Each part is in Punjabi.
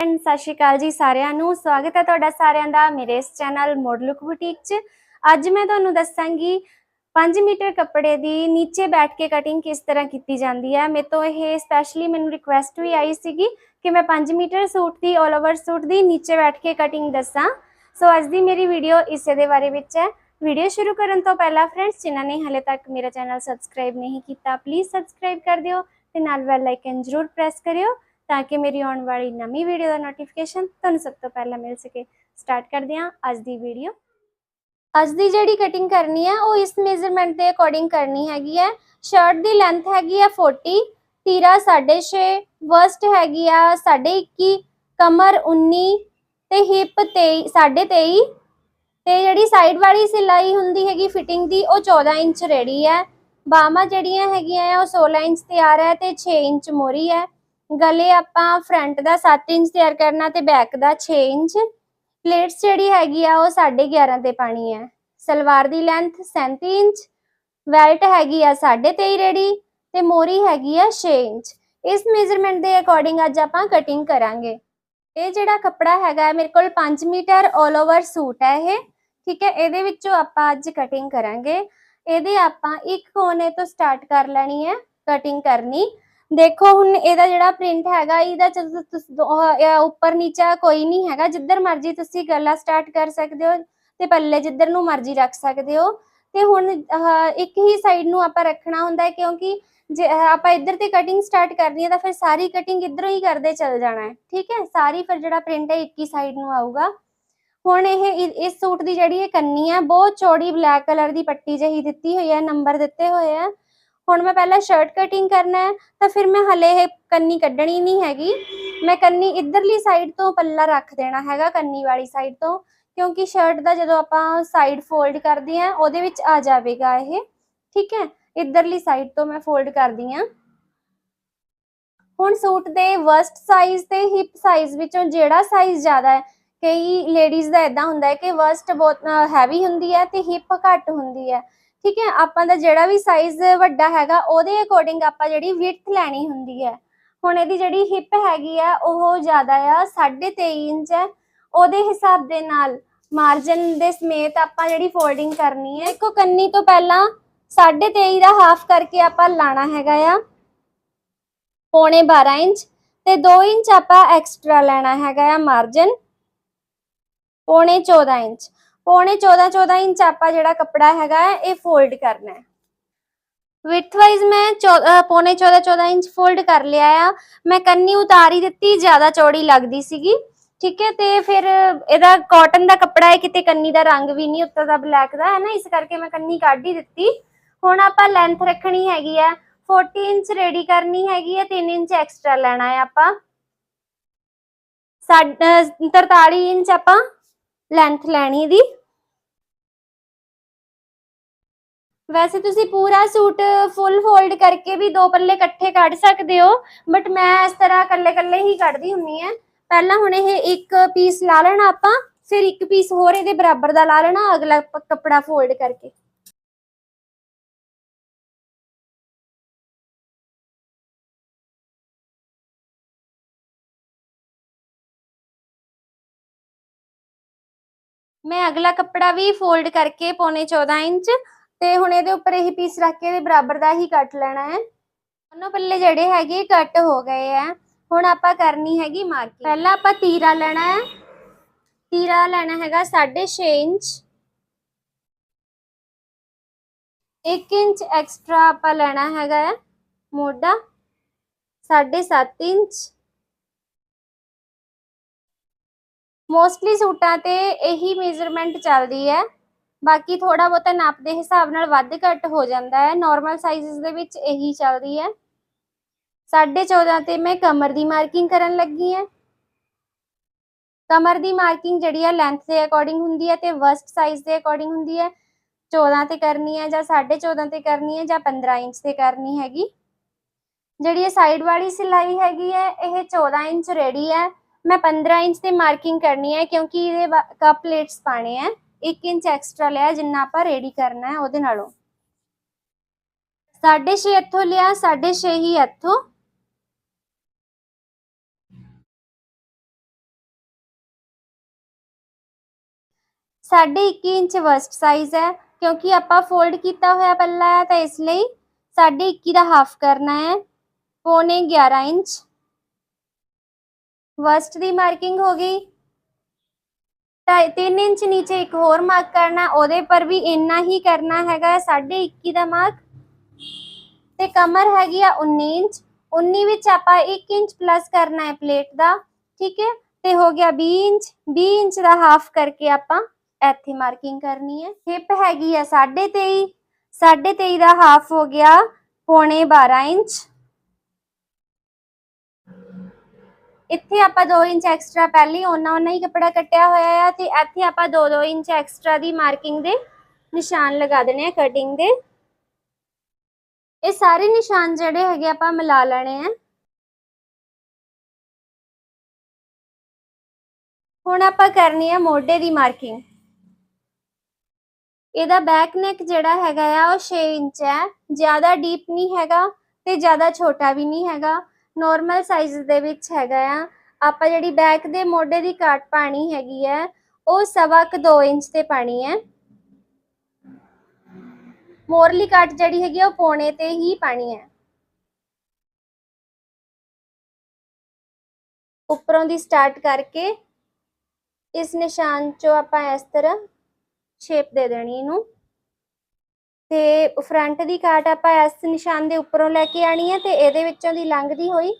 ਐਂਡ ਸਤਿ ਸ਼੍ਰੀ ਅਕਾਲ ਜੀ ਸਾਰਿਆਂ ਨੂੰ। ਸਵਾਗਤ ਹੈ ਤੁਹਾਡਾ ਸਾਰਿਆਂ ਦਾ ਮੇਰੇ ਇਸ ਚੈਨਲ ਮੋਡਲੁਕ ਬੁਟੀਕ 'ਚ। ਅੱਜ ਮੈਂ ਤੁਹਾਨੂੰ ਦੱਸਾਂਗੀ 5 ਮੀਟਰ ਕੱਪੜੇ ਦੀ ਨੀਚੇ ਬੈਠ ਕੇ ਕਟਿੰਗ ਕਿਸ ਤਰ੍ਹਾਂ ਕੀਤੀ ਜਾਂਦੀ ਹੈ। ਮੇਰੇ ਤੋਂ ਇਹ ਸਪੈਸ਼ਲੀ ਮੈਨੂੰ ਰਿਕੁਐਸਟ ਵੀ ਆਈ ਸੀਗੀ ਕਿ ਮੈਂ 5 ਮੀਟਰ ਸੂਟ ਦੀ 올 ਓਵਰ ਸੂਟ ਦੀ ਨੀਚੇ ਬੈਠ ਕੇ ਕਟਿੰਗ ਦੱਸਾਂ। ਸੋ ਅੱਜ ਦੀ ਮੇਰੀ ਵੀਡੀਓ ਇਸੇ ਦੇ ਬਾਰੇ ਵਿੱਚ ਹੈ। ਵੀਡੀਓ ਸ਼ੁਰੂ ਕਰਨ ਤੋਂ ਪਹਿਲਾਂ ਫਰੈਂਡਸ ਜਿਨ੍ਹਾਂ ਨੇ ਹਲੇ ਤੱਕ ਮੇਰਾ ਚੈਨਲ ਸਬਸਕ੍ਰਾਈਬ ਨਹੀਂ ਕੀਤਾ ਪਲੀਜ਼ ਸਬਸਕ੍ਰਾਈਬ ਕਰ ਦਿਓ ਤੇ ਨਾਲ ਬੈਲ ਆਈਕਨ ਜ਼ਰੂਰ ਪ੍ਰੈਸ ਕਰਿਓ। ਤਾਂ ਕਿ ਮੇਰੀ ਆਉਣ ਵਾਲੀ ਨਵੀਂ ਵੀਡੀਓ ਦਾ ਨੋਟੀਫਿਕੇਸ਼ਨ ਤੁਹਾਨੂੰ ਸਭ ਤੋਂ ਪਹਿਲਾਂ ਮਿਲ ਸਕੇ। ਸਟਾਰਟ ਕਰਦੇ ਹਾਂ ਅੱਜ ਦੀ ਵੀਡੀਓ ਅੱਜ ਦੀ ਜਿਹੜੀ ਕਟਿੰਗ ਕਰਨੀ ਹੈ, ਉਹ ਇਸ ਮੇਜ਼ਰਮੈਂਟ ਦੇ ਅਕੋਰਡਿੰਗ ਕਰਨੀ ਹੈਗੀ ਹੈ। ਸ਼ਰਟ ਦੀ ਲੈਂਥ ਹੈਗੀ ਹੈ 40 ਤੀਰਾ 6.5 ਵਸਟ ਹੈਗੀ ਆ 21.5 ਕਮਰ 19 ਤੇ ਹਿਪ 23 23.5 ਤੇ ਜਿਹੜੀ ਸਾਈਡ ਵਾਲੀ ਸਿਲਾਈ ਹੁੰਦੀ ਹੈਗੀ ਫਿਟਿੰਗ ਦੀ, ਉਹ 14 ਇੰਚ ਰੈਡੀ ਹੈ। ਬਾਹਾਂ ਜਿਹੜੀਆਂ ਹੈਗੀਆਂ ਆ, ਉਹ 16 ਇੰਚ ਤਿਆਰ ਹੈ ਤੇ 6 ਇੰਚ ਮੋਰੀ ਹੈ। ਗਲੇ ਆਪਾਂ ਫਰੰਟ ਦਾ 7 ਇੰਚ ਤਿਆਰ ਕਰਨਾ ਤੇ ਬੈਕ ਦਾ 6 ਇੰਚ। ਪਲੇਟਸ ਜਿਹੜੀ ਹੈਗੀ ਆ, ਉਹ 11.5 ਤੇ ਪਾਣੀ ਹੈ ਸਲਵਾਰ ਦੀ ਲੈਂਥ 37 ਇੰਚ ਵੈਲਟ ਹੈਗੀ ਆ 23.5 ਰੇੜੀ ਤੇ ਮੋਰੀ ਹੈਗੀ ਆ 6 ਇੰਚ। ਇਸ ਮੇਜ਼ਰਮੈਂਟ ਦੇ ਅਕੋਰਡਿੰਗ ਅੱਜ ਆਪਾਂ ਕਟਿੰਗ ਕਰਾਂਗੇ। ਇਹ ਜਿਹੜਾ ਕੱਪੜਾ ਹੈਗਾ ਮੇਰੇ ਕੋਲ 5 ਮੀਟਰ 올 ਓਵਰ ਸੂਟ ਹੈ ਇਹ। ਠੀਕ ਹੈ, ਇਹਦੇ ਵਿੱਚੋਂ ਆਪਾਂ ਅੱਜ ਕਟਿੰਗ ਕਰਾਂਗੇ। ਇਹਦੇ ਆਪਾਂ ਇੱਕ ਕੋਨੇ ਤੋਂ ਸਟਾਰਟ ਕਰ ਲੈਣੀ ਹੈ ਕਟਿੰਗ ਕਰਨੀ। ਦੇਖੋ, ਹੁਣ ਇਹਦਾ ਜਿਹੜਾ ਪ੍ਰਿੰਟ ਹੈਗਾ, ਇਹਦਾ ਜਦੋਂ ਤੁਸੀਂ ਉੱਪਰ ਨੀਚਾ ਕੋਈ ਨਹੀਂ ਹੈਗਾ। ਜਿੱਧਰ ਮਰਜ਼ੀ ਤੁਸੀਂ ਗਲਾ ਸਟਾਰਟ ਕਰ ਸਕਦੇ ਹੋ ਤੇ ਪੱਲੇ ਜਿੱਧਰ ਨੂੰ ਮਰਜ਼ੀ ਰੱਖ ਸਕਦੇ ਹੋ। ਤੇ ਹੁਣ ਇੱਕ ਹੀ ਸਾਈਡ ਨੂੰ ਆਪਾਂ ਰੱਖਣਾ ਹੁੰਦਾ ਹੈ ਕਿਉਂਕਿ ਜੇ ਆਪਾਂ ਇੱਧਰ ਤੇ ਕਟਿੰਗ ਸਟਾਰਟ ਕਰਨੀ ਹੈ ਤਾਂ ਫਿਰ ਸਾਰੀ ਕਟਿੰਗ ਇੱਧਰੋਂ ਹੀ ਕਰਦੇ ਚੱਲ ਜਾਣਾ ਹੈ। ਠੀਕ ਹੈ? ਸਾਰੀ ਫਿਰ ਜਿਹੜਾ ਪ੍ਰਿੰਟ ਹੈ, ਇੱਕ ਹੀ ਸਾਈਡ ਨੂੰ ਆਊਗਾ। ਹੁਣ ਇਹ ਇਸ ਸੂਟ ਦੀ ਜਿਹੜੀ ਇਹ ਕੰਨੀ ਹੈ, ਬਹੁਤ ਚੌੜੀ ਬਲੈਕ ਕਲਰ ਦੀ ਪੱਟੀ ਜਿਹੀ ਦਿੱਤੀ ਹੋਈ ਹੈ ਨੰਬਰ ਦਿੱਤੇ ਹੋਏ ਆ। ਹੁਣ ਮੈਂ ਪਹਿਲਾਂ ਸ਼ਰਟ ਕਟਿੰਗ ਕਰਨਾ ਹੈ, ਤਾਂ ਫਿਰ ਮੈਂ ਹਲੇ ਇਹ ਕੰਨੀ ਕੱਢਣੀ ਨਹੀਂ ਹੈਗੀ। ਮੈਂ ਕੰਨੀ ਇਧਰਲੀ ਸਾਈਡ ਤੋਂ ਪੱਲਾ ਰੱਖ ਦੇਣਾ ਹੈਗਾ, ਕੰਨੀ ਵਾਲੀ ਸਾਈਡ ਤੋਂ, ਕਿਉਂਕਿ ਸ਼ਰਟ ਦਾ ਜਦੋਂ ਆਪਾਂ ਸਾਈਡ ਫੋਲਡ ਕਰਦੇ ਆ ਉਹਦੇ ਵਿੱਚ ਆ ਜਾਵੇਗਾ ਇਹ। ਠੀਕ ਹੈ? ਇਧਰਲੀ ਸਾਈਡ ਤੋਂ ਮੈਂ ਫੋਲਡ ਕਰਦੀ ਆ ਹੁਣ ਸੂਟ ਦੇ ਵਸਟ ਸਾਈਜ਼ ਤੇ ਹਿਪ ਸਾਈਜ਼ ਵਿੱਚੋਂ ਜਿਹੜਾ ਸਾਈਜ਼ ਜ਼ਿਆਦਾ ਹੈ, ਕਈ ਲੇਡੀਜ਼ ਦਾ ਇਦਾਂ ਹੁੰਦਾ ਹੈ ਕਿ ਵਸਟ ਬਹੁਤ ਹੈਵੀ ਹੁੰਦੀ ਹੈ ਤੇ ਹਿਪ ਘੱਟ ਹੁੰਦੀ ਹੈ। ਠੀਕ ਹੈ, ਆਪਾਂ ਦਾ ਜਿਹੜਾ ਵੀ ਸਾਈਜ਼ ਵੱਡਾ ਹੈਗਾ, ਉਹਦੇ ਅਕੋਰਡਿੰਗ ਆਪਾਂ ਜਿਹੜੀ ਵਿਡਥ ਲੈਣੀ ਹੁੰਦੀ ਹੈ। ਹੁਣ ਇਹਦੀ ਜਿਹੜੀ ਹਿਪ ਹੈਗੀ ਆ, ਉਹ ਜ਼ਿਆਦਾ ਆ 23.5 ਇੰਚ ਹੈ। ਉਹਦੇ ਹਿਸਾਬ ਦੇ ਨਾਲ ਮਾਰਜਨ ਦੇ ਸਮੇਤ ਆਪਾਂ ਜਿਹੜੀ ਫੋਲਡਿੰਗ ਕਰਨੀ ਹੈ, ਇੱਕੋ ਕੰਨੀ ਤੋਂ ਪਹਿਲਾਂ 23.5 ਦਾ ਹਾਫ ਕਰਕੇ ਆਪਾਂ ਲਾਣਾ ਹੈਗਾ ਆ। ਪੌਣੇ 12 ਇੰਚ ਤੇ 2 ਇੰਚ ਆਪਾਂ ਐਕਸਟਰਾ ਲੈਣਾ ਹੈਗਾ ਆ ਮਾਰਜਨ ਪੌਣੇ 14 ਇੰਚ। ਪੌਣੇ 14 14 ਇੰਚ ਆਪਾਂ ਜਿਹੜਾ ਕੱਪੜਾ ਹੈਗਾ ਇਹ ਫੋਲਡ ਕਰਨਾ ਹੈ। ਵਿਡਥ ਵਾਈਜ਼ ਮੈਂ ਪੌਣੇ 14 14 ਇੰਚ ਫੋਲਡ ਕਰ ਲਿਆ ਆ। ਮੈਂ ਕੰਨੀ ਉਤਾਰ ਦਿੱਤੀ, ਜ਼ਿਆਦਾ ਚੌੜੀ ਲੱਗਦੀ ਸੀਗੀ। ਠੀਕ ਹੈ, ਤੇ ਫਿਰ ਇਹਦਾ ਕਾਟਨ ਦਾ ਕੱਪੜਾ ਹੈ, ਕਿਤੇ ਕੰਨੀ ਦਾ ਰੰਗ ਵੀ ਨਹੀਂ ਉੱਤਰ ਦਾ ਬਲੈਕ ਦਾ, ਹੈ ਨਾ? ਇਸ ਕਰਕੇ ਮੈਂ ਕੰਨੀ ਕੱਢ ਹੀ ਦਿੱਤੀ। ਹੁਣ ਆਪਾਂ ਲੈਂਥ ਰੱਖਣੀ ਹੈਗੀ ਆ 40 ਇੰਚ ਰੈਡੀ ਕਰਨੀ ਹੈਗੀ ਹੈ 3 ਇੰਚ ਐਕਸਟਰਾ ਲੈਣਾ ਹੈ ਆਪਾਂ। ਸਾਡ- 43 ਇੰਚ ਆਪਾਂ ਲੈਂਥ ਲੈਣੀ ਦੀ ਵੈਸੇ ਤੁਸੀਂ ਪੂਰਾ ਸੂਟ ਫੁੱਲ ਫੋਲਡ ਕਰਕੇ ਵੀ ਦੋ ਪੱਲੇ ਇਕੱਠੇ ਕੱਢ ਸਕਦੇ ਹੋ ਬਟ ਮੈਂ ਇਸ ਤਰ੍ਹਾਂ ਕੱਲੇ ਕੱਲੇ ਹੀ ਕੱਢਦੀ ਹੁੰਨੀ ਆ ਪਹਿਲਾਂ ਹੁਣ ਇਹ ਇੱਕ ਪੀਸ ਲਾ ਲੈਣਾ ਆਪਾਂ, ਫਿਰ ਇੱਕ ਪੀਸ ਹੋਰ ਇਹਦੇ ਬਰਾਬਰ ਦਾ ਲਾ ਲੈਣਾ, ਅਗਲਾ ਕੱਪੜਾ ਫੋਲਡ ਕਰਕੇ। ਮੈਂ ਅਗਲਾ ਕੱਪੜਾ ਵੀ ਫੋਲਡ ਕਰਕੇ ਪੌਣੇ 14 ਇੰਚ ਤੇ ਹੁਣ ਇਹਦੇ ਉੱਪਰ ਇਹ ਪੀਸ ਰੱਖ ਕੇ ਇਹਦੇ ਬਰਾਬਰ ਦਾ ਹੀ ਕੱਟ ਲੈਣਾ ਹੈ। ਦੋਨੋਂ ਪੱਲੇ ਜਿਹੜੇ ਹੈਗੇ ਕੱਟ ਹੋ ਗਏ ਆ। ਹੁਣ ਆਪਾਂ ਕਰਨੀ ਹੈਗੀ ਮਾਰਕਿੰਗ ਪਹਿਲਾਂ ਆਪਾਂ ਤੀਰਾ ਲੈਣਾ ਹੈ। ਤੀਰਾ ਲੈਣਾ ਹੈਗਾ 6.5 ਇੰਚ। 1 ਇੰਚ ਐਕਸਟਰਾ ਆਪਾਂ ਲੈਣਾ ਹੈਗਾ ਹੈ ਮੋਢਾ 7.5 ਇੰਚ। ਮੋਸਟਲੀ ਸੂਟਾਂ ਤੇ ਇਹੀ ਮੇਜ਼ਰਮੈਂਟ ਚੱਲਦੀ ਹੈ। ਬਾਕੀ ਥੋੜਾ ਬਹੁਤਾ ਨਾਪ ਦੇ ਹਿਸਾਬ ਨਾਲ ਵੱਧ ਘੱਟ ਹੋ ਜਾਂਦਾ ਹੈ। ਨਾਰਮਲ ਸਾਈਜ਼ਸ ਦੇ ਵਿੱਚ ਇਹੀ ਚੱਲਦੀ ਹੈ। 14.5 ਤੇ ਮੈਂ ਕਮਰ ਦੀ ਮਾਰਕਿੰਗ ਕਰਨ ਲੱਗੀ ਹਾਂ। ਕਮਰ ਦੀ ਮਾਰਕਿੰਗ ਜਿਹੜੀ ਹੈ ਲੈਂਥ ਦੇ ਅਕੋਰਡਿੰਗ ਹੁੰਦੀ ਹੈ ਤੇ ਵਸਟ ਸਾਈਜ਼ ਦੇ ਅਕੋਰਡਿੰਗ ਹੁੰਦੀ ਹੈ। 14 ਤੇ ਕਰਨੀ ਹੈ ਜਾਂ 14.5 ਤੇ ਕਰਨੀ ਹੈ ਜਾਂ 15 ਇੰਚ ਤੇ ਕਰਨੀ ਹੈਗੀ। ਜਿਹੜੀ ਇਹ ਸਾਈਡ ਵਾਲੀ ਸਿਲਾਈ ਹੈਗੀ ਹੈ, ਇਹ 14 ਇੰਚ ਰੈਡੀ ਹੈ। ਮੈਂ 15 ਇੰਚ ਤੇ ਮਾਰਕਿੰਗ ਕਰਨੀ ਹੈ ਕਿਉਂਕਿ ਇਹਦੇ ਕੱਪ ਪਲੇਟਸ ਪਾਣੇ ਆ 1 ਇੰਚ ਐਕਸਟਰਾ ਲਿਆ, ਜਿੰਨਾ ਆਪਾਂ ਰੈਡੀ ਕਰਨਾ ਹੈ ਉਹਦੇ ਨਾਲੋਂ। 6.5 ਇੱਥੋਂ ਲਿਆ 6.5 ਹੀ ਇੱਥੋਂ। ਸਾਢੇ 21 ਇੰਚ ਵਸਟ ਸਾਈਜ਼ ਹੈ, ਕਿਉਂਕਿ ਆਪਾਂ ਫੋਲਡ ਕੀਤਾ ਹੋਇਆ ਪੱਲਾ ਹੈ ਤਾਂ ਇਸ ਲਈ ਸਾਢੇ 21 ਦਾ ਹਾਫ ਕਰਨਾ ਹੈ। ਪੋਨੇ 11 ਇੰਚ। ਵਸਟ ਦੀ ਮਾਰਕਿੰਗ ਹੋ ਗਈ। 3 ਇੰਚ ਨੀਚੇ ਇੱਕ ਹੋਰ ਮਾਰਕ ਕਰਨਾ, ਉਹਦੇ ਪਰ ਵੀ ਇੰਨਾ ਹੀ ਕਰਨਾ ਹੈਗਾ 21.5 ਦਾ ਮਾਰਕ ਤੇ ਕਮਰ ਹੈਗੀ ਆ 19 ਇੰਚ। 19 ਵਿੱਚ ਆਪਾਂ 1 ਇੰਚ ਪਲੱਸ ਕਰਨਾ ਹੈ ਪਲੇਟ ਦਾ, ਠੀਕ ਹੈ? ਤੇ ਹੋ ਗਿਆ 20 ਇੰਚ। 20 ਇੰਚ ਦਾ ਹਾਫ ਕਰਕੇ ਆਪਾਂ ਇੱਥੇ ਮਾਰਕਿੰਗ ਕਰਨੀ ਹੈ। ਹਿਪ ਹੈਗੀ ਆ 23.5 23.5 ਦਾ ਹਾਫ ਹੋ ਗਿਆ ਪੌਣੇ 12 ਇੰਚ। ਇੱਥੇ ਆਪਾਂ 2 ਇੰਚ ਐਕਸਟਰਾ ਪਹਿਲੀ ਉਹਨਾਂ ਉਹਨਾਂ ਹੀ ਕੱਪੜਾ ਕੱਟਿਆ ਹੋਇਆ ਆ ਤੇ ਇੱਥੇ ਆਪਾਂ 2-2 ਇੰਚ ਐਕਸਟਰਾ ਦੀ ਮਾਰਕਿੰਗ ਦੇ ਨਿਸ਼ਾਨ ਲਗਾ ਦੇਣੇ ਆ ਕਟਿੰਗ ਦੇ। ਇਹ ਸਾਰੇ ਨਿਸ਼ਾਨ ਜਿਹੜੇ ਹੈਗੇ ਆਪਾਂ ਮਿਲਾ ਲੈਣੇ ਆ। ਹੁਣ ਆਪਾਂ ਕਰਨੀ ਹੈ ਮੋਢੇ ਦੀ ਮਾਰਕਿੰਗ ਇਹਦਾ ਬੈਕ ਨੈਕ ਜਿਹੜਾ ਹੈਗਾ ਆ, ਉਹ 6 ਇੰਚ ਹੈ ਜ਼ਿਆਦਾ ਡੀਪ ਨਹੀਂ ਹੈਗਾ ਤੇ ਜ਼ਿਆਦਾ ਛੋਟਾ ਵੀ ਨਹੀਂ ਹੈਗਾ। ਨਾਰਮਲ ਸਾਈਜ਼ ਦੇ ਵਿੱਚ ਹੈਗਾ ਆ। ਆਪਾਂ ਜਿਹੜੀ ਬੈਕ ਦੇ ਮੋਢੇ ਦੀ ਕਾਟ ਪਾਣੀ ਹੈਗੀ ਹੈ ਉਹ ਸਵਾ ਕੁ 2 ਇੰਚ ਤੇ ਪਾਣੀ ਹੈ। ਮੋਰਲੀ ਕਾਟ ਜਿਹੜੀ ਹੈਗੀ ਉਹ ਪੌਣੇ ਤੇ ਹੀ ਪਾਣੀ ਹੈ। ਉੱਪਰੋਂ ਦੀ ਸਟਾਰਟ ਕਰਕੇ ਇਸ ਨਿਸ਼ਾਨ ਚੋਂ ਆਪਾਂ ਇਸ ਤਰ੍ਹਾਂ ਸ਼ੇਪ ਦੇ ਦੇਣੀ ਇਹਨੂੰ। ਤੇ ਫਰੰਟ ਦੀ ਕਾਟ ਆਪਾਂ ਇਸ ਨਿਸ਼ਾਨ ਦੇ ਉੱਪਰੋਂ ਲੈ ਕੇ ਆਣੀ ਹੈ ਤੇ ਇਹਦੇ ਵਿੱਚੋਂ ਦੀ ਲੰਘਦੀ ਹੋਈ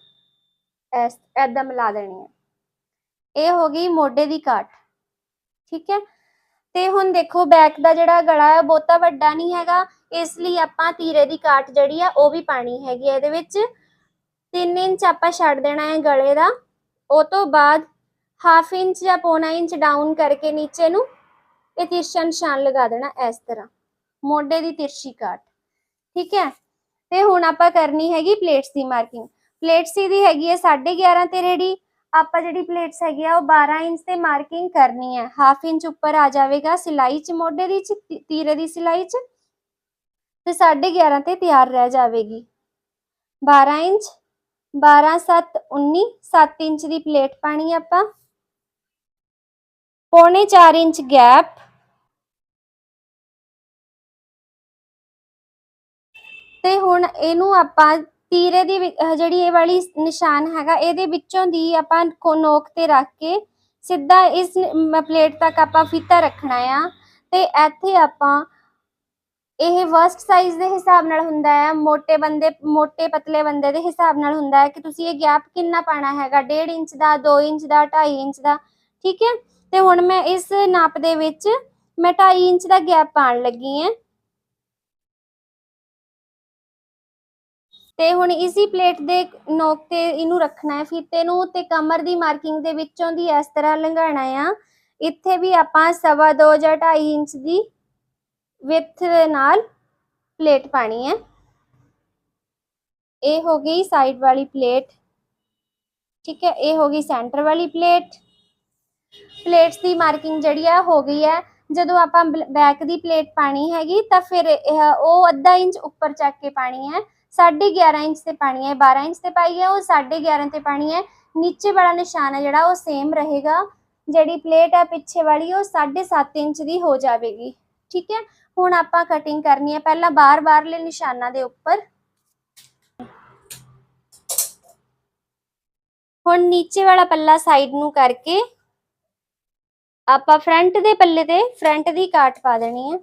ਇਸ ਐਦਾਂ ਮਿਲਾ ਦੇਣੀ ਹੈ। ਇਹ ਹੋ ਗਈ ਮੋਢੇ ਦੀ ਕਾਟ ਠੀਕ ਹੈ? ਤੇ ਹੁਣ ਦੇਖੋ ਬੈਕ ਦਾ ਜਿਹੜਾ ਗਲਾ ਹੈ ਬਹੁਤਾ ਵੱਡਾ ਨਹੀਂ ਹੈਗਾ, ਇਸ ਲਈ ਆਪਾਂ ਤੀਰੇ ਦੀ ਕਾਟ ਜਿਹੜੀ ਆ ਉਹ ਵੀ ਪਾਣੀ ਹੈਗੀ ਹੈ ਇਹਦੇ ਵਿੱਚ। 3 ਇੰਚ ਆਪਾਂ ਛੱਡ ਦੇਣਾ ਹੈ ਗਲੇ ਦਾ, ਉਹ ਤੋਂ ਬਾਅਦ ਹਾਫ ਇੰਚ ਜਾਂ ਪੌਣਾ ਇੰਚ ਡਾਊਨ ਕਰਕੇ ਨੀਚੇ ਨੂੰ ਇਹ ਤਿਰਛਾ ਨਿਸ਼ਾਨ ਲਗਾ ਦੇਣਾ ਇਸ ਤਰ੍ਹਾਂ। ਮੋਢੇ ਦੀ ਤਿਰਛੀ ਕਾਟ ਠੀਕ ਹੈ? ਤੇ ਹੁਣ ਆਪਾਂ ਕਰਨੀ ਹੈਗੀ ਪਲੇਟਸ ਦੀ ਮਾਰਕਿੰਗ। ਪਲੇਟਸ ਦੀ ਹੈਗੀ ਹੈ 11.5 ਤੇ ਰੈਡੀ ਆਪਾਂ ਜਿਹੜੀ ਪਲੇਟਸ ਹੈਗੀ ਆ ਉਹ 12 ਇੰਚ ਤੇ ਮਾਰਕਿੰਗ ਕਰਨੀ ਹੈ। ਹਾਫ ਇੰਚ ਉੱਪਰ ਆ ਜਾਵੇਗਾ ਸਿਲਾਈ ਚ, ਮੋਢੇ ਦੀ ਤੀਰੇ ਦੀ ਸਿਲਾਈ ਚ। ਤੇ 11.5 ਤੇ ਤਿਆਰ ਰਹਿ ਜਾਵੇਗੀ। 12 ਇੰਚ 12 7 19 7 ਇੰਚ ਦੀ ਪਲੇਟ ਪਾਣੀ ਆਪਾਂ। ਪੌਣੇ 4 ਇੰਚ ਗੈਪ। ਤੇ ਹੁਣ ਇਹਨੂੰ ਆਪਾਂ ਤੀਰੇ ਦੀ ਜਿਹੜੀ ਇਹ ਵਾਲੀ ਨਿਸ਼ਾਨ ਹੈਗਾ, ਇਹਦੇ ਵਿੱਚੋਂ ਦੀ ਆਪਾਂ ਕੋ- ਨੋਕ ਤੇ ਰੱਖ ਕੇ ਸਿੱਧਾ ਇਸ ਪਲੇਟ ਤੱਕ ਆਪਾਂ ਫੀਤਾ ਰੱਖਣਾ ਆ। ਤੇ ਇੱਥੇ ਆਪਾਂ ਇਹ ਵਰਸਟ ਸਾਈਜ਼ ਦੇ ਹਿਸਾਬ ਨਾਲ ਹੁੰਦਾ ਹੈ ਮੋٹے ਬੰਦੇ ਮੋٹے ਪਤਲੇ ਬੰਦੇ ਦੇ ਹਿਸਾਬ ਨਾਲ ਹੁੰਦਾ ਹੈ ਕਿ ਤੁਸੀਂ ਇਹ ਗੈਪ ਕਿੰਨਾ ਪਾਣਾ ਹੈਗਾ 1.5 ਇੰਚ ਦਾ 2 ਇੰਚ ਦਾ 2.5 ਇੰਚ ਦਾ, ਠੀਕ ਹੈ? ਤੇ ਹੁਣ ਮੈਂ ਇਸ ਨਾਪ ਦੇ ਵਿੱਚ ਮੈਂ 2.5 ਇੰਚ ਦਾ ਗੈਪ ਪਾਣ ਲੱਗੀ ਹਾਂ। ਤੇ ਹੁਣ ਇਸੀ ਪਲੇਟ ਦੇ ਨੋਕ ਤੇ ਇਹਨੂੰ ਰੱਖਣਾ ਹੈ ਫੀਤੇ ਨੂੰ ਤੇ ਕਮਰ ਦੀ ਮਾਰਕਿੰਗ ਦੇ ਵਿੱਚੋਂ ਦੀ ਇਸ ਤਰ੍ਹਾਂ ਲੰਘਾਣਾ ਆ। ਇੱਥੇ ਵੀ ਆਪਾਂ ਸਵਾ ਦੋ ਜਾਂ 2.5 ਇੰਚ ਦੀ ਵਿਥ ਦੇ ਨਾਲ ਪਲੇਟ ਪਾਣੀ ਹੈ। ਇਹ ਹੋ ਗਈ ਸਾਈਡ ਵਾਲੀ ਪਲੇਟ ਠੀਕ ਹੈ, ਇਹ ਹੋ ਗਈ ਸੈਂਟਰ ਵਾਲੀ ਪਲੇਟ ਪਲੇਟਸ ਦੀ ਮਾਰਕਿੰਗ ਜਿਹੜੀ ਆ, ਹੋ ਗਈ ਹੈ। ਜਦੋਂ ਆਪਾਂ ਬੈਕ ਦੀ ਪਲੇਟ ਪਾਣੀ ਹੈਗੀ ਤਾਂ ਫਿਰ ਉਹ ਅੱਧਾ ਇੰਚ ਉੱਪਰ ਚੱਕ ਕੇ ਪਾਣੀ ਹੈ। 11.5 ਇੰਚ ਤੇ ਪਾਣੀ ਹੈ 12 ਇੰਚ ਤੇ ਪਾਈ ਹੈ, ਉਹ 11.5 ਤੇ ਪਾਣੀ ਹੈ। ਨੀਚੇ ਵਾਲਾ ਨਿਸ਼ਾਨ ਹੈ ਜਿਹੜਾ, ਉਹ ਸੇਮ ਰਹੇਗਾ। ਜਿਹੜੀ ਪਲੇਟ ਹੈ ਪਿੱਛੇ ਵਾਲੀ, ਉਹ 7.5 ਇੰਚ ਦੀ ਹੋ ਜਾਵੇਗੀ। ਠੀਕ ਹੈ? ਹੁਣ ਆਪਾਂ ਕਟਿੰਗ ਕਰਨੀ ਹੈ। ਪਹਿਲਾਂ ਬਾਰ-ਬਾਰਲੇ ਨਿਸ਼ਾਨਾਂ ਦੇ ਉੱਪਰ। ਹੁਣ ਨੀਚੇ ਵਾਲਾ ਪੱਲਾ ਸਾਈਡ ਨੂੰ ਕਰਕੇ ਆਪਾਂ ਫਰੰਟ ਦੇ ਪੱਲੇ ਤੇ ਫਰੰਟ ਦੀ ਕਾਟ ਪਾ ਦੇਣੀ ਹੈ।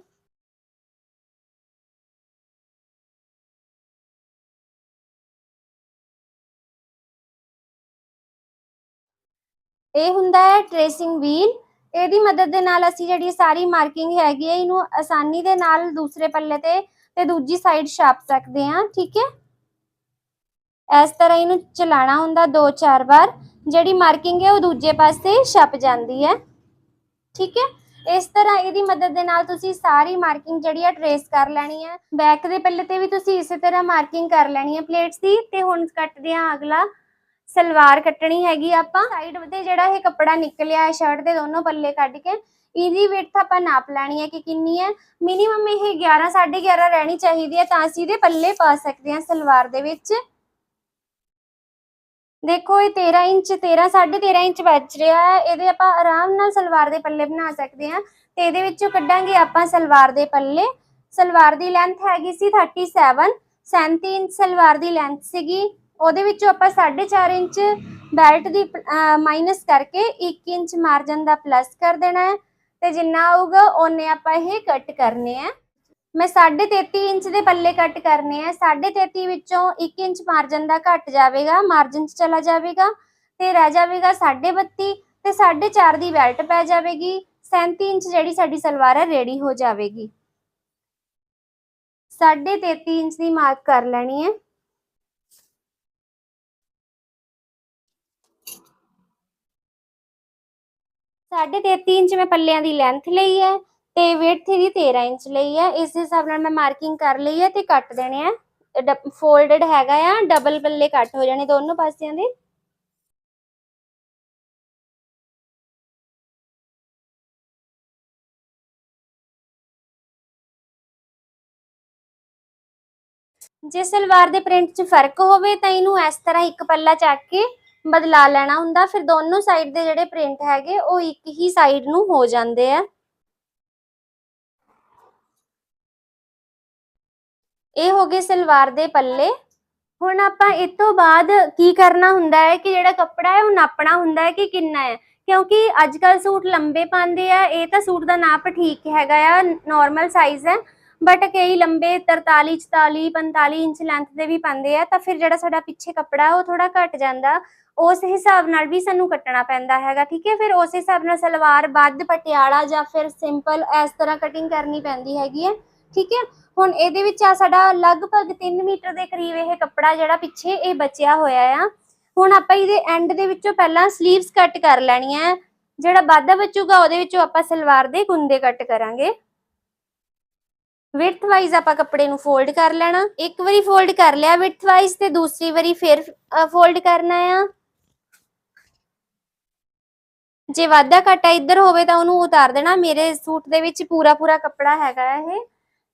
ਇਹ ਹੁੰਦਾ ਹੈ ਟ੍ਰੇਸਿੰਗ ਵੀਲ ਇਹਦੀ ਮਦਦ ਦੇ ਨਾਲ ਅਸੀਂ ਜਿਹੜੀ ਸਾਰੀ ਮਾਰਕਿੰਗ ਹੈਗੀ ਹੈ, ਇਹਨੂੰ ਆਸਾਨੀ ਦੇ ਨਾਲ ਦੂਸਰੇ ਪੱਲੇ ਤੇ ਤੇ ਦੂਜੀ ਸਾਈਡ ਛਾਪ ਸਕਦੇ ਹਾਂ, ਠੀਕ ਹੈ? ਇਸ ਤਰ੍ਹਾਂ ਇਹਨੂੰ ਚਲਾਣਾ ਹੁੰਦਾ ਦੋ ਚਾਰ ਵਾਰ। ਜਿਹੜੀ ਮਾਰਕਿੰਗ ਹੈ, ਉਹ ਦੂਜੇ ਪਾਸੇ ਛਪ ਜਾਂਦੀ ਹੈ। ਠੀਕ ਹੈ? ਇਸ ਤਰ੍ਹਾਂ ਇਹਦੀ ਮਦਦ ਦੇ ਨਾਲ ਤੁਸੀਂ ਸਾਰੀ ਮਾਰਕਿੰਗ ਜਿਹੜੀ ਹੈ ਟਰੇਸ ਕਰ ਲੈਣੀ ਹੈ। ਬੈਕ ਦੇ ਪੱਲੇ ਤੇ ਵੀ ਤੁਸੀਂ ਇਸੇ ਤਰ੍ਹਾਂ ਮਾਰਕਿੰਗ ਕਰ ਲੈਣੀ ਹੈ ਪਲੇਟਸ ਦੀ। ਤੇ ਹੁਣ ਕੱਟਦੇ ਹਾਂ ਅਗਲਾ। ਸਲਵਾਰ ਕੱਟਣੀ ਹੈਗੀ ਆਪਾਂ। ਸਾਈਡ ਤੇ ਜਿਹੜਾ ਇਹ ਕੱਪੜਾ ਨਿਕਲਿਆ ਹੈ ਸ਼ਰਟ ਦੇ ਦੋਨੋਂ ਪੱਲੇ ਕੱਢ ਕੇ, ਇਹਦੀ ਵਿਡਥ ਆਪਾਂ ਨਾਪ ਲੈਣੀ ਹੈ ਕਿ ਕਿੰਨੀ ਹੈ। ਮਿਨੀਮਮ ਇਹ 11 11.5 ਰਹਿਣੀ ਚਾਹੀਦੀ ਹੈ ਤਾਂ ਅਸੀਂ ਇਹਦੇ ਪੱਲੇ ਪਾ ਸਕਦੇ ਹਾਂ ਸਲਵਾਰ ਦੇ ਵਿੱਚ। ਦੇਖੋ ਇਹ 13 ਇੰਚ 13 13.5 ਇੰਚ ਬਚ ਰਿਹਾ ਹੈ। ਇਹਦੇ ਆਪਾਂ ਆਰਾਮ ਨਾਲ ਸਲਵਾਰ ਦੇ ਪੱਲੇ ਬਣਾ ਸਕਦੇ ਹਾਂ। ਤੇ ਇਹਦੇ ਵਿੱਚੋਂ ਕੱਢਾਂਗੇ ਆਪਾਂ ਸਲਵਾਰ ਦੇ ਪੱਲੇ। ਸਲਵਾਰ ਦੀ ਲੈਂਥ ਹੈਗੀ ਸੀ 37 37 ਇੰਚ ਸਲਵਾਰ ਦੀ ਲੈਂਥ ਸੀਗੀ। ਉਹਦੇ ਵਿੱਚੋਂ ਆਪਾਂ 4.5 ਇੰਚ ਬੈਲਟ ਦੀ ਮਾਈਨਸ ਕਰਕੇ 1 ਇੰਚ ਮਾਰਜਨ ਦਾ ਪਲੱਸ ਕਰ ਦੇਣਾ ਹੈ ਤੇ ਜਿੰਨਾ ਆਊਗਾ ਉਹਨੇ ਆਪਾਂ ਇਹ ਕੱਟ ਕਰਨੇ ਆ ਮੈਂ 33.5 ਇੰਚ ਦੇ ਪੱਲੇ ਕੱਟ ਕਰਨੇ ਆ 33.5 ਵਿੱਚੋਂ 1 ਇੰਚ ਮਾਰਜਨ ਦਾ ਘਟ ਜਾਵੇਗਾ ਮਾਰਜਨ ਚ ਚਲਾ ਜਾਵੇਗਾ ਤੇ ਰਹਿ ਜਾਵੇਗਾ 32.5 ਤੇ 4.5 ਦੀ ਬੈਲਟ ਪੈ ਜਾਵੇਗੀ। 37 ਇੰਚ ਜਿਹੜੀ ਸਾਡੀ ਸਲਵਾਰ ਹੈ ਰੈਡੀ ਹੋ ਜਾਵੇਗੀ। 33.5 ਇੰਚ ਦੀ ਮਾਰਕ ਕਰ ਲੈਣੀ ਹੈ। ਸਾਢੇ 33 ਇੰਚ ਮੈਂ ਪੱਲਿਆਂ ਦੀ ਲੈਂਥ ਲਈ ਹੈ ਤੇ width ਦੀ 13 ਇੰਚ ਲਈ ਹੈ। ਇਸ ਹਿਸਾਬ ਨਾਲ ਮੈਂ ਮਾਰਕਿੰਗ ਕਰ ਲਈ ਹੈ ਤੇ ਕੱਟ ਦੇਣੇ ਆ। ਫੋਲਡਡ ਹੈਗਾ ਆ ਡਬਲ ਪੱਲੇ ਕੱਟ ਹੋ ਜਾਣੇ ਦੋਨੋਂ ਪਾਸਿਆਂ ਦੇ। ਜੇ ਸਲਵਾਰ ਦੇ ਪ੍ਰਿੰਟ 'ਚ ਫ਼ਰਕ ਹੋਵੇ ਤਾਂ ਇਹਨੂੰ ਇਸ ਤਰ੍ਹਾਂ ਇੱਕ ਪੱਲਾ ਚੱਕ ਕੇ ਬਦਲਾ ਲੈਣਾ ਹੁੰਦਾ, ਫਿਰ ਦੋਨੋਂ ਸਾਈਡ ਦੇ ਜਿਹੜੇ ਪ੍ਰਿੰਟ ਹੈਗੇ, ਉਹ ਇੱਕ ਹੀ ਸਾਈਡ ਨੂੰ ਹੋ ਜਾਂਦੇ ਆ। ਇਹ ਹੋ ਗਏ ਸਲਵਾਰ ਦੇ ਪੱਲੇ। ਹੁਣ ਆਪਾਂ ਇਸ ਤੋਂ ਬਾਅਦ ਕੀ ਕਰਨਾ ਹੁੰਦਾ ਹੈ ਕਿ ਜਿਹੜਾ ਕੱਪੜਾ ਹੈ, ਉਹ ਨਾਪਣਾ ਹੁੰਦਾ ਹੈ ਕਿ ਕਿੰਨਾ ਹੈ? ਕਿਉਂਕਿ ਅੱਜ ਕੱਲ ਸੂਟ ਲੰਬੇ ਪਾਉਂਦੇ ਆ, ਇਹ ਤਾਂ ਸੂਟ ਦਾ ਨਾਪ ਠੀਕ ਹੈਗਾ ਆ ਨਾਰਮਲ ਸਾਈਜ਼ ਹੈ। ਬਟ ਕਈ ਲੰਬੇ 43 44 45 ਇੰਚ ਲੈਂਥ ਦੇ ਵੀ ਪਾਉਂਦੇ ਆ, ਤਾਂ ਫਿਰ ਜਿਹੜਾ ਸਾਡਾ ਪਿੱਛੇ ਕੱਪੜਾ ਉਹ ਥੋੜਾ ਘਟ ਜਾਂਦਾ, ਉਸ ਹਿਸਾਬ ਨਾਲ ਵੀ ਸਾਨੂੰ ਕੱਟਣਾ ਪੈਂਦਾ ਹੈਗਾ, ਠੀਕ ਹੈ? ਫਿਰ ਉਸ ਹਿਸਾਬ ਨਾਲ ਸਲਵਾਰ ਵੱਧ ਪਟਿਆਲਾ ਜਾਂ ਫਿਰ ਸਿੰਪਲ ਇਸ ਤਰ੍ਹਾਂ ਕਟਿੰਗ ਕਰਨੀ ਪੈਂਦੀ ਹੈਗੀ ਹੈ, ਠੀਕ ਹੈ? ਹੁਣ ਇਹਦੇ ਵਿੱਚ ਆ ਸਾਡਾ ਲਗਭਗ 3 ਮੀਟਰ ਦੇ ਕਰੀਬ ਇਹ ਕੱਪੜਾ ਜਿਹੜਾ ਪਿੱਛੇ ਇਹ ਬਚਿਆ ਹੋਇਆ ਆ। ਹੁਣ ਆਪਾਂ ਇਹਦੇ ਐਂਡ ਦੇ ਵਿੱਚੋਂ ਪਹਿਲਾਂ 슬ੀਵਸ ਕੱਟ ਕਰ ਲੈਣੀਆਂ ਹੈ ਜਿਹੜਾ ਵਾਧਾ ਬਚੂਗਾ ਉਹਦੇ ਵਿੱਚੋਂ ਆਪਾਂ ਸਲਵਾਰ ਦੇ ਗੁੰਦੇ ਕੱਟ ਕਰਾਂਗੇ। ਵਿਡਥ ਵਾਈਜ਼ ਆਪਾਂ ਕੱਪੜੇ ਨੂੰ ਫੋਲਡ ਕਰ ਲੈਣਾ। ਇੱਕ ਵਾਰੀ ਫੋਲਡ ਕਰ ਲਿਆ ਵਿਡਥ ਵਾਈਜ਼ ਤੇ ਦੂਸਰੀ ਵਾਰੀ ਫਿਰ ਫੋਲਡ ਕਰਨਾ ਆ। ਜੇ ਵਾਧਾ ਘਾਟਾ ਇੱਧਰ ਹੋਵੇ ਤਾਂ ਉਹਨੂੰ ਉਤਾਰ ਦੇਣਾ। ਮੇਰੇ ਸੂਟ ਦੇ ਵਿੱਚ ਪੂਰਾ ਪੂਰਾ ਕੱਪੜਾ ਹੈਗਾ ਇਹ।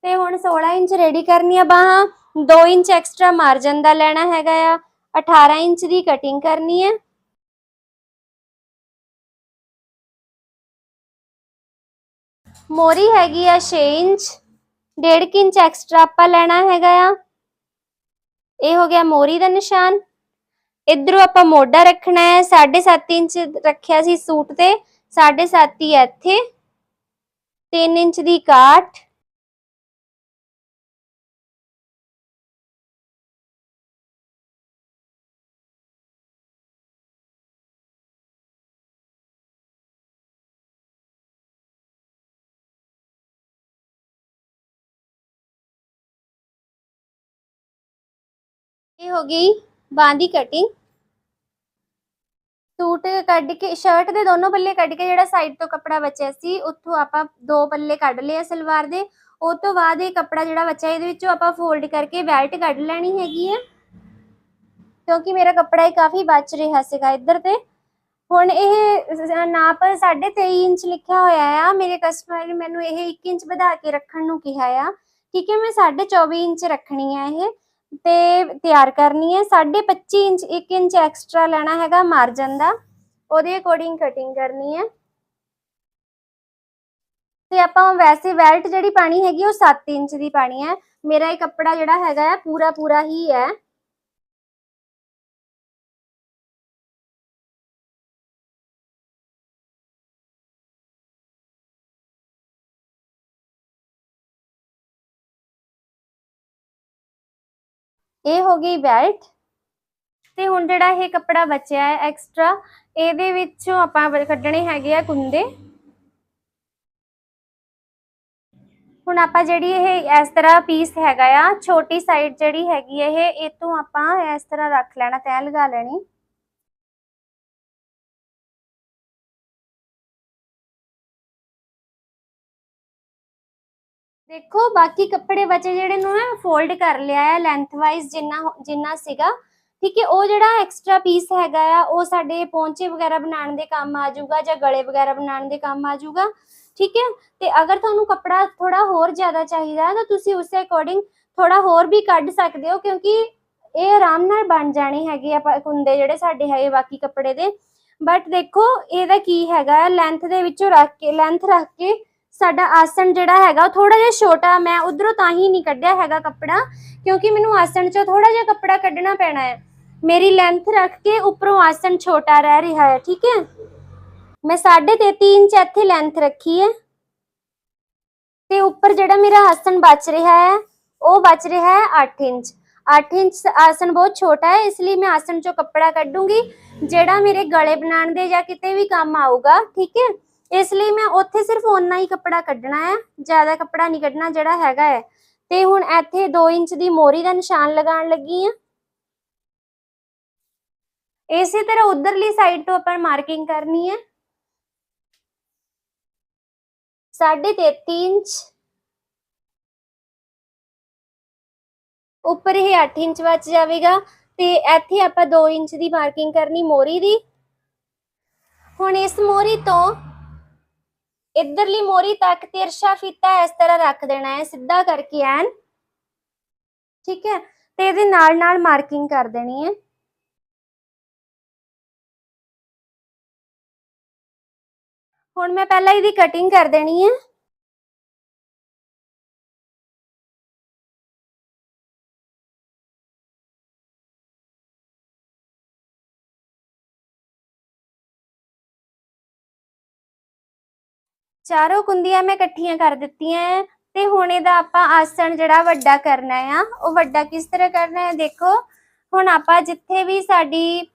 ਤੇ ਹੁਣ 16 ਇੰਚ ਰੈਡੀ ਕਰਨੀ ਆ ਬਾਹਾਂ। 2 ਇੰਚ ਐਕਸਟਰਾ ਮਾਰਜਨ ਦਾ ਲੈਣਾ ਹੈਗਾ ਆ। 18 ਇੰਚ ਦੀ ਕਟਿੰਗ ਕਰਨੀ ਹੈ ਮੋਰੀ ਹੈਗੀ ਆ 6 ਇੰਚ। 1.5 ਇੰਚ ਐਕਸਟਰਾ ਆਪਾਂ ਲੈਣਾ ਹੈਗਾ ਆ। ਇਹ ਹੋ ਗਿਆ ਮੋਰੀ ਦਾ ਨਿਸ਼ਾਨ। ਇਧਰੋਂ ਆਪਾਂ ਮੋਢਾ ਰੱਖਣਾ ਹੈ 7.5 ਇੰਚ ਰੱਖਿਆ ਸੀ ਸੂਟ ਤੇ 7.5 ਹੀ ਇੱਥੇ। 3 ਇੰਚ ਦੀ ਕਾਟ ਇਹ ਹੋ ਗਈ? ਬਾਂਹ ਦੀ ਕਟਿੰਗ ਸੂਟ ਕੱਢ ਕੇ ਸ਼ਰਟ ਦੇ ਦੋਨੋਂ ਪੱਲੇ ਕੱਢ ਕੇ ਜਿਹੜਾ ਸਾਈਡ ਤੋਂ ਕੱਪੜਾ ਬਚਿਆ ਸੀ, ਉੱਥੋਂ ਆਪਾਂ ਦੋ ਪੱਲੇ ਕੱਢ ਲਏ ਆ ਸਲਵਾਰ ਦੇ। ਉਹ ਤੋਂ ਬਾਅਦ ਇਹ ਕੱਪੜਾ ਜਿਹੜਾ ਬਚਿਆ ਇਹਦੇ ਵਿੱਚੋਂ ਆਪਾਂ ਫੋਲਡ ਕਰਕੇ ਬੈਲਟ ਕੱਢ ਲੈਣੀ ਹੈਗੀ ਹੈ ਕਿਉਂਕਿ ਮੇਰਾ ਕੱਪੜਾ ਹੀ ਕਾਫੀ ਬਚ ਰਿਹਾ ਸੀਗਾ ਇੱਧਰ ਤੇ। ਹੁਣ ਇਹ ਨਾਪ 23.5 ਇੰਚ ਲਿਖਿਆ ਹੋਇਆ ਆ। ਮੇਰੇ ਕਸਟਮਰ ਨੇ ਮੈਨੂੰ ਇਹ 1 ਇੰਚ ਵਧਾ ਕੇ ਰੱਖਣ ਨੂੰ ਕਿਹਾ ਆ। ਠੀਕ ਹੈ, ਮੈਂ 24.5 ਇੰਚ ਰੱਖਣੀ ਆ ਇਹ। ਤੇ ਤਿਆਰ ਕਰਨੀ ਹੈ। 25 ਇੰਚ 1 ਇੰਚ ਐਕਸਟਰਾ ਲੈਣਾ ਹੈਗਾ ਮਾਰਜਨ ਦਾ। ਉਹਦੇ ਅਕੋਰਡਿੰਗ ਕਟਿੰਗ ਕਰਨੀ ਹੈ। ਤੇ ਆਪਾਂ ਵੈਸੇ ਵੈਲਟ ਜਿਹੜੀ ਪਾਣੀ ਹੈਗੀ, ਉਹ 7 ਇੰਚ ਦੀ ਪਾਣੀ ਹੈ। ਮੇਰਾ ਇਹ ਕੱਪੜਾ ਜਿਹੜਾ ਹੈਗਾ ਪੂਰਾ ਪੂਰਾ ਹੀ ਹੈ। ਇਹ ਹੋ ਗਈ ਬੈਲਟ ਤੇ ਹੁਣ ਜਿਹੜਾ ਇਹ ਕੱਪੜਾ ਬਚਿਆ ਹੈ ਐਕਸਟਰਾ ਇਹਦੇ ਵਿੱਚੋਂ ਆਪਾਂ ਕੱਢਣੇ ਹੈਗੇ ਆ ਕੁੰਦੇ। ਹੁਣ ਆਪਾਂ ਜਿਹੜੀ ਇਹ ਇਸ ਤਰ੍ਹਾਂ ਪੀਸ ਹੈਗਾ ਆ, ਛੋਟੀ ਸਾਈਡ ਜਿਹੜੀ ਹੈਗੀ ਇਹ ਇਹ ਤੋਂ ਆਪਾਂ ਇਸ ਤਰ੍ਹਾਂ ਰੱਖ ਲੈਣਾ, ਤੈਅ ਲਗਾ ਲੈਣੀ। ਦੇਖੋ, ਬਾਕੀ ਕੱਪੜੇ ਬਚੇ ਜਿਹੜੇ ਨੂੰ ਨਾ ਫੋਲਡ ਕਰ ਲਿਆ ਹੈ ਲੈਂਥ ਵਾਈਜ਼ ਜਿੰਨਾ ਜਿੰਨਾ ਸੀਗਾ। ਠੀਕ ਹੈ, ਉਹ ਜਿਹੜਾ ਐਕਸਟਰਾ ਪੀਸ ਹੈਗਾ ਆ, ਉਹ ਸਾਡੇ ਪੌਂਚੇ ਵਗੈਰਾ ਬਣਾਉਣ ਦੇ ਕੰਮ ਆ ਜਾਊਗਾ ਜਾਂ ਗਲੇ ਵਗੈਰਾ ਬਣਾਉਣ ਦੇ ਕੰਮ ਆ ਜਾਊਗਾ। ਠੀਕ ਹੈ, ਤੇ ਅਗਰ ਤੁਹਾਨੂੰ ਕੱਪੜਾ ਥੋੜਾ ਹੋਰ ਜ਼ਿਆਦਾ ਚਾਹੀਦਾ, ਤਾਂ ਤੁਸੀਂ ਉਸੇ ਅਕੋਰਡਿੰਗ ਥੋੜਾ ਹੋਰ ਵੀ ਕੱਢ ਸਕਦੇ ਹੋ, ਕਿਉਂਕਿ ਇਹ ਆਰਾਮ ਨਾਲ ਬਣ ਜਾਣੇ ਹੈਗੇ ਆ ਪ- ਕੁੰਦੇ ਜਿਹੜੇ ਸਾਡੇ ਹੈਗੇ ਬਾਕੀ ਕੱਪੜੇ ਦੇ। ਬਟ ਦੇਖੋ, ਇਹਦਾ ਕੀ ਹੈਗਾ ਲੈਂਥ ਦੇ ਵਿੱਚੋਂ ਰੱਖ ਕੇ ਲੈਂਥ ਰੱਖ ਕੇ ਸਾਡਾ ਆਸਣ ਜਿਹੜਾ ਹੈਗਾ ਉਹ ਥੋੜਾ ਜਿਹਾ ਛੋਟਾ, ਮੈਂ ਉਧਰੋਂ ਤਾਂ ਹੀ ਨਹੀਂ ਕੱਢਿਆ ਹੈਗਾ ਕੱਪੜਾ, ਕਿਉਂਕਿ ਮੈਨੂੰ ਆਸਣ ਚੋਂ ਥੋੜਾ ਜਿਹਾ ਕੱਪੜਾ ਕੱਢਣਾ ਪੈਣਾ ਹੈ। ਮੇਰੀ ਲੈਂਥ ਰੱਖ ਕੇ ਉੱਪਰੋਂ ਆਸਣ ਛੋਟਾ ਰਹਿ ਰਿਹਾ ਹੈ, ਠੀਕ ਹੈ? ਮੈਂ 3.5 ਇੰਚ ਇੱਥੇ ਲੈਂਥ ਰੱਖੀ ਹੈ। ਤੇ ਉੱਪਰ ਜਿਹੜਾ ਮੇਰਾ ਆਸਣ ਬਚ ਰਿਹਾ ਹੈ, ਉਹ ਬਚ ਰਿਹਾ ਹੈ 8 ਇੰਚ। 8 ਇੰਚ ਆਸਣ ਬਹੁਤ ਛੋਟਾ ਹੈ, ਇਸ ਲਈ ਮੈਂ ਆਸਣ ਚੋਂ ਕੱਪੜਾ ਕੱਢੂੰਗੀ, ਜਿਹੜਾ ਮੇਰੇ ਗਲੇ ਬਣਾਉਣ ਦੇ ਜਾਂ ਕਿਤੇ ਵੀ ਕੰਮ ਆਊਗਾ, ਠੀਕ ਹੈ? ਇਸ ਲਈ ਮੈਂ ਉੱਥੇ ਸਿਰਫ ਓਨਾ ਹੀ ਕੱਪੜਾ ਕੱਢਣਾ ਹੈ, ਜ਼ਿਆਦਾ ਕੱਪੜਾ ਨਹੀਂ ਕੱਢਣਾ ਜਿਹੜਾ ਹੈਗਾ ਹੈ। ਤੇ ਹੁਣ ਇੱਥੇ 2 ਇੰਚ ਦੀ ਮੋਰੀ ਦਾ ਨਿਸ਼ਾਨ ਲਗਾਉਣ ਲੱਗੀ ਆ ਇਸੇ ਤਰ੍ਹਾਂ ਉਧਰਲੀ ਸਾਈਡ ਤੋਂ ਆਪਾਂ ਮਾਰਕਿੰਗ ਕਰਨੀ ਹੈ। 33 ਇੰਚ। ਉੱਪਰ ਇਹ 8 ਇੰਚ ਬਚ ਜਾਵੇਗਾ। ਤੇ ਇੱਥੇ ਆਪਾਂ 2 ਇੰਚ ਦੀ ਮਾਰਕਿੰਗ ਕਰਨੀ ਮੋਰੀ ਦੀ। ਹੁਣ ਇਸ ਮੋਰੀ ਤੋਂ ਇਧਰਲੀ ਮੋਰੀ ਤੱਕ ਤਿਰਛਾ ਫੀਤਾ ਇਸ ਤਰ੍ਹਾਂ ਰੱਖ ਦੇਣਾ ਹੈ, ਸਿੱਧਾ ਕਰਕੇ ਐਨ। ਠੀਕ ਹੈ, ਤੇ ਇਹਦੇ ਨਾਲ ਨਾਲ ਮਾਰਕਿੰਗ ਕਰ ਦੇਣੀ ਹੈ। ਹੁਣ ਮੈਂ ਪਹਿਲਾਂ ਇਹਦੀ ਕਟਿੰਗ ਕਰ ਦੇਣੀ ਹੈ। ਚਾਰੋਂ ਕੁੰਦੀਆਂ ਮੈਂ ਇਕੱਠੀਆਂ ਕਰ ਦਿੱਤੀਆਂ ਹੈ ਤੇ ਹੁਣ ਇਹਦਾ ਆਪਾਂ ਆਸਣ ਜਿਹੜਾ ਵੱਡਾ ਕਰਨਾ ਆ, ਉਹ ਵੱਡਾ ਕਿਸ ਤਰ੍ਹਾਂ ਕਰਨਾ ਹੈ ਦੇਖੋ, ਹੁਣ ਆਪਾਂ ਜਿੱਥੇ ਵੀ ਸਾਡੀ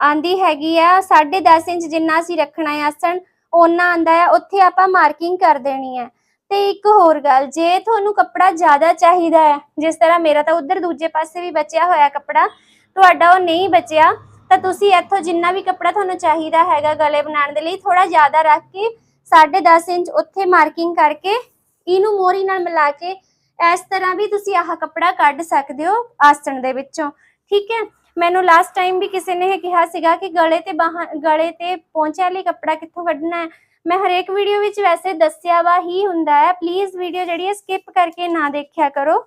ਆਂਦੀ ਹੈਗੀ ਆ 10.5 ਇੰਚ ਜਿੰਨਾ ਅਸੀਂ ਰੱਖਣਾ ਹੈ ਆਸਣ, ਓਨਾ ਆਂਦਾ ਹੈ ਉੱਥੇ ਆਪਾਂ ਮਾਰਕਿੰਗ ਕਰ ਦੇਣੀ ਹੈ ਤੇ ਇੱਕ ਹੋਰ ਗੱਲ, ਜੇ ਤੁਹਾਨੂੰ ਕੱਪੜਾ ਜ਼ਿਆਦਾ ਚਾਹੀਦਾ ਹੈ ਜਿਸ ਤਰ੍ਹਾਂ ਮੇਰਾ ਤਾਂ ਉਧਰ ਦੂਜੇ ਪਾਸੇ ਵੀ ਬਚਿਆ ਹੋਇਆ ਕੱਪੜਾ, ਤੁਹਾਡਾ ਉਹ ਨਹੀਂ ਬਚਿਆ, ਤਾਂ ਤੁਸੀਂ ਇੱਥੋਂ ਜਿੰਨਾ ਵੀ ਕੱਪੜਾ ਤੁਹਾਨੂੰ ਚਾਹੀਦਾ ਹੈਗਾ ਗਲੇ ਬਣਾਉਣ ਦੇ ਲਈ ਥੋੜਾ ਜ਼ਿਆਦਾ ਰੱਖ ਕੇ 10.5 ਇੰਚ ਉੱਥੇ ਮਾਰਕਿੰਗ ਕਰਕੇ ਇਹਨੂੰ ਮੋਰੀ ਨਾਲ ਮਿਲਾ ਕੇ ਇਸ ਤਰ੍ਹਾਂ ਵੀ ਤੁਸੀਂ ਆਹ ਕੱਪੜਾ ਕੱਢ ਸਕਦੇ ਹੋ ਆਸਣ ਦੇ ਵਿੱਚੋਂ, ਠੀਕ ਹੈ? ਮੈਨੂੰ ਲਾਸਟ ਟਾਈਮ ਵੀ ਕਿਸੇ ਨੇ ਇਹ ਕਿਹਾ ਸੀਗਾ ਕਿ ਗਲੇ ਤੇ ਬਾਹਾਂ, ਗਲੇ ਤੇ ਪੌਂਚਿਆਂ ਲਈ ਕੱਪੜਾ ਕਿੱਥੋਂ ਕੱਢਣਾ ਹੈ। ਮੈਂ ਹਰੇਕ ਵੀਡੀਓ ਵਿੱਚ ਵੈਸੇ ਦੱਸਿਆ ਵਾ ਹੀ ਹੁੰਦਾ ਹੈ। ਪਲੀਜ਼ ਵੀਡੀਓ ਜਿਹੜੀ ਹੈ ਸਕਿਪ ਕਰਕੇ ਨਾ ਦੇਖਿਆ ਕਰੋ।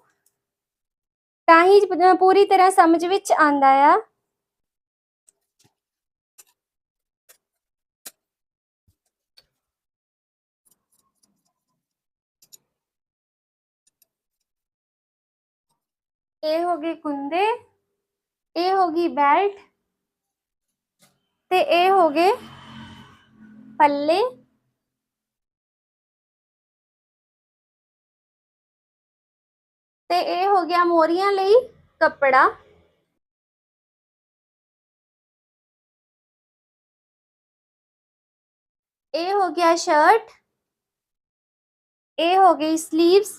ਤਾਂ ਹੀ ਪੂਰੀ ਤਰ੍ਹਾਂ ਸਮਝ ਵਿੱਚ ਆਂਦਾ ਆ। ਇਹ ਹੋ ਗਏ ਕੁੰਦੇ ਇਹ ਹੋ ਗਈ ਬੈਲਟ ਤੇ ਇਹ ਹੋ ਗਏ ਪੱਲੇ ਤੇ ਇਹ ਹੋ ਗਿਆ ਮੋਰੀਆਂ ਲਈ ਕੱਪੜਾ ਇਹ ਹੋ ਗਿਆ ਸ਼ਰਟ ਇਹ ਹੋ ਗਈ 슬ੀਵਸ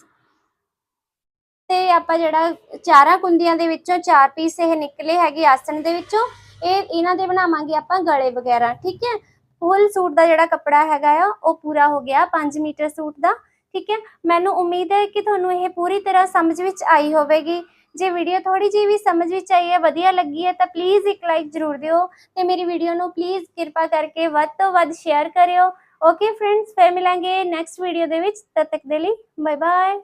ਤੇ ਆਪਾਂ ਜਿਹੜਾ ਚਾਰਾਂ ਕੁੰਦੀਆਂ ਦੇ ਵਿੱਚੋਂ ਚਾਰ ਪੀਸ ਇਹ ਨਿਕਲੇ ਹੈਗੇ ਆਸਣ ਦੇ ਵਿੱਚੋਂ, ਇਹ ਇਹਨਾਂ ਦੇ ਬਣਾਵਾਂਗੇ ਆਪਾਂ ਗਲੇ ਵਗੈਰਾ, ਠੀਕ ਹੈ? ਫੁੱਲ ਸੂਟ ਦਾ ਜਿਹੜਾ ਕੱਪੜਾ ਹੈਗਾ ਆ, ਉਹ ਪੂਰਾ ਹੋ ਗਿਆ 5 ਮੀਟਰ ਸੂਟ ਦਾ, ਠੀਕ ਹੈ? ਮੈਨੂੰ ਉਮੀਦ ਹੈ ਕਿ ਤੁਹਾਨੂੰ ਇਹ ਪੂਰੀ ਤਰ੍ਹਾਂ ਸਮਝ ਵਿੱਚ ਆਈ ਹੋਵੇਗੀ। ਜੇ ਵੀਡੀਓ ਥੋੜੀ ਜਿਹੀ ਵੀ ਸਮਝ ਵਿੱਚ ਆਈ ਹੈ, ਵਧੀਆ ਲੱਗੀ ਹੈ, ਤਾਂ ਪਲੀਜ਼ ਇੱਕ ਲਾਈਕ ਜ਼ਰੂਰ ਦਿਓ ਤੇ ਮੇਰੀ ਵੀਡੀਓ ਨੂੰ ਪਲੀਜ਼ ਕਿਰਪਾ ਕਰਕੇ ਵੱਧ ਤੋਂ ਵੱਧ ਸ਼ੇਅਰ ਕਰਿਓ। ਓਕੇ ਫਰੈਂਡਸ ਫੇਰ ਮਿਲਾਂਗੇ ਨੈਕਸਟ ਵੀਡੀਓ ਦੇ ਵਿੱਚ। ਤਦ ਤੱਕ ਦੇ ਲਈ ਬਾਏ ਬਾਏ